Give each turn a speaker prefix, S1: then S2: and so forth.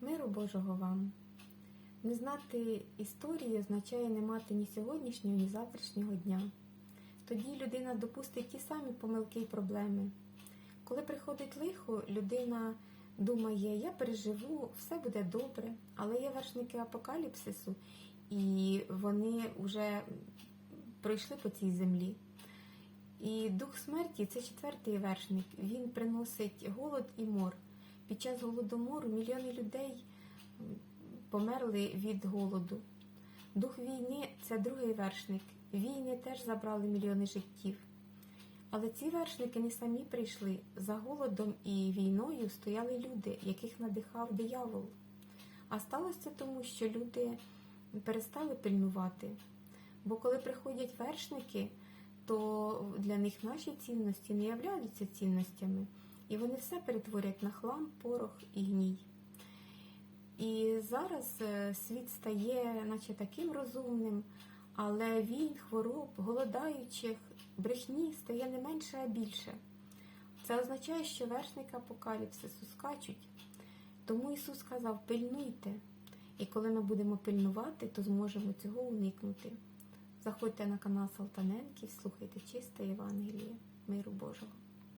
S1: Миру Божого вам. Не знати історії означає не мати ні сьогоднішнього, ні завтрашнього дня. Тоді людина допустить ті самі помилки і проблеми. Коли приходить лихо, людина думає, я переживу, все буде добре, але є вершники апокаліпсису, і вони вже пройшли по цій землі. І дух смерті це четвертий вершник. Він приносить голод і мор. Під час голодомору мільйони людей померли від голоду. Дух війни це другий вершник. Війни теж забрали мільйони життів. Але ці вершники не самі прийшли. За голодом і війною стояли люди, яких надихав диявол. А сталося тому, що люди перестали пильнувати. Бо коли приходять вершники, то для них наші цінності не являються цінностями, і вони все перетворять на хлам, порох і гній. І зараз е, світ стає, наче таким розумним, але війн, хвороб, голодаючих, брехні стає не менше, а більше. Це означає, що вершники апокаліпсису скачуть. Тому Ісус сказав: пильнуйте. І коли ми будемо пильнувати, то зможемо цього уникнути. Заходьте на канал Салтаненків, слухайте чисте Євангеліє, миру Божого.